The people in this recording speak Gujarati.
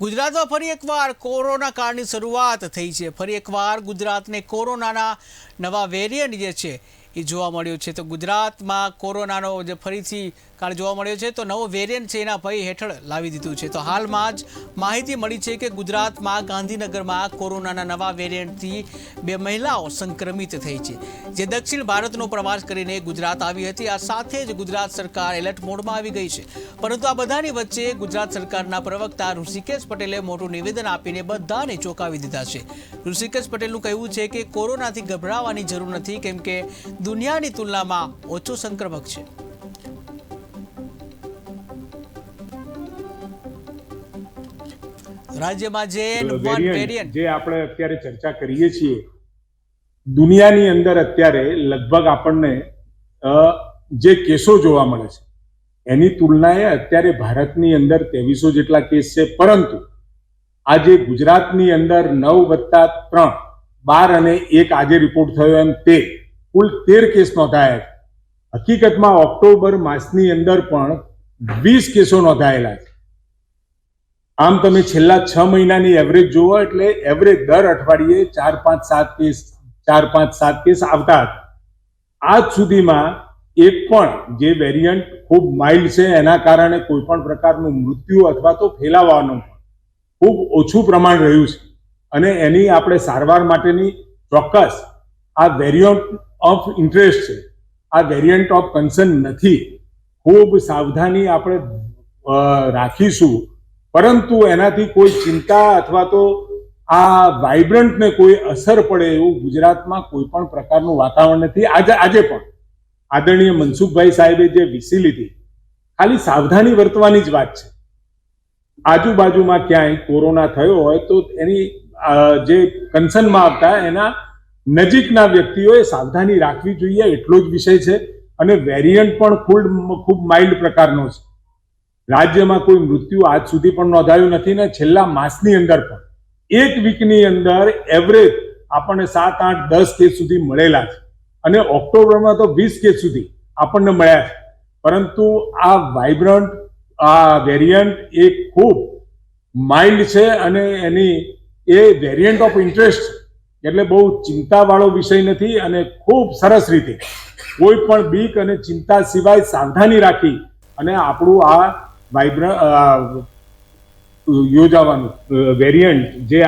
ગુજરાતમાં ફરી એકવાર કોરોના કાળની શરૂઆત થઈ છે. ફરી એકવાર ગુજરાતને કોરોનાના નવા વેરિયન્ટ જે છે એ જોવા મળ્યો છે. તો ગુજરાતમાં કોરોનાનો જે ફરીથી કાળ જોવા મળ્યો છે, તો નવો વેરિયન્ટ છે એના ભય હેઠળ લાવી દીધું છે. તો હાલમાં જ માહિતી મળી છે કે ગુજરાતમાં ગાંધીનગરમાં કોરોનાના નવા વેરિયન્ટથી બે મહિલાઓ સંક્રમિત થઈ છે. જે દક્ષિણ ભારતનો પ્રવાસ કરીને ગુજરાત આવી હતી. આ સાથે જ ગુજરાત સરકાર એલર્ટ મોડમાં આવી ગઈ છે. પરંતુ આ બધાની વચ્ચે ગુજરાત સરકારના પ્રવક્તા ઋષિકેશ પટેલે મોટું નિવેદન આપીને બધાને ચોંકાવી દીધા છે. ઋષિકેશ પટેલનું કહેવું છે કે કોરોનાથી ગભરાવાની જરૂર નથી, કેમ કે દુનિયાની તુલનામાં ઓછો સંક્રમક છે. રાજ્યમાં જે વેરિયન્ટ વેરિયન્ટ જે આપણે અત્યારે ચર્ચા કરીએ છીએ દુનિયાની અંદર અત્યારે લગભગ આપણને જે કેસો જોવા મળે છે એની તુલનાએ અત્યારે ભારતની અંદર ત્રેવીસો જેટલા કેસ છે પરંતુ આજે ગુજરાતની અંદર નવ વત્તા ત્રણ બાર અને એક આજે રિપોર્ટ થયો એમ તેર. કુલ તેર કેસ નોંધાયા છે. હકીકતમાં ઓક્ટોબર માસની અંદર પણ વીસ કેસો નોંધાયેલા છે. આમ તમે છેલ્લા છ મહિનાની એવરેજ જુઓ એટલે એવરેજ દર અઠવાડિયે ચાર પાંચ સાત કેસ, ચાર પાંચ સાત કેસ આવતા હતા. આજ સુધીમાં એક પણ જે વેરિયન્ટ ખૂબ માઇલ્ડ છે, એના કારણે કોઈ પણ પ્રકારનું મૃત્યુ અથવા તો ફેલાવાનું ખૂબ ઓછું પ્રમાણ રહ્યું છે. અને એની આપણે સારવાર માટેની ચોક્કસ આ વેરિયન્ટ ઓફ ઇન્ટરેસ્ટ છે. આ વેરિયન્ટ ઓફ કન્સર્ન નથી. ખૂબ સાવધાની આપણે રાખીશું. પરંતુ એનાથી કોઈ ચિંતા અથવા તો આ વાઇબ્રન્ટને કોઈ અસર પડે એવું ગુજરાતમાં કોઈ પણ પ્રકારનું વાતાવરણ નથી. આજે આજે પણ આદરણીય મનસુખભાઈ સાહેબે જે વીસી લીધી, ખાલી સાવધાની વર્તવાની જ વાત છે. આજુબાજુમાં ક્યાંય કોરોના થયો હોય તો એની જે કન્સર્નમાં આવતા એના નજીકના વ્યક્તિઓએ સાવધાની રાખવી જોઈએ, એટલો જ વિષય છે. અને વેરિયન્ટ પણ ખૂબ ખૂબ માઇલ્ડ પ્રકારનો છે. રાજ્યમાં કોઈ મૃત્યુ આજ સુધી પણ નોંધાયું નથી ને છેલ્લા માસની અંદર પણ. એક વીકની અંદર એવરેજ આપણને સાત, આઠ, દસ કેસ સુધી મળેલા છે. અને ઓક્ટોબરમાં તો વીસ કેસ સુધી આપણને મળ્યા છે. પરંતુ આ વાઇબ્રન્ટ આ વેરિયન્ટ એ ખૂબ માઇલ્ડ છે અને એની, એ વેરિયન્ટ ઓફ ઇન્ટરેસ્ટ છે. એટલે બહુ ચિંતાવાળો વિષય નથી અને ખૂબ સરસ રીતે કોઈ પણ બીક અને ચિંતા સિવાય સાવધાની રાખી અને આપણું આ વાઇબ્ર યોજાવાનું વેરિયન્ટ જે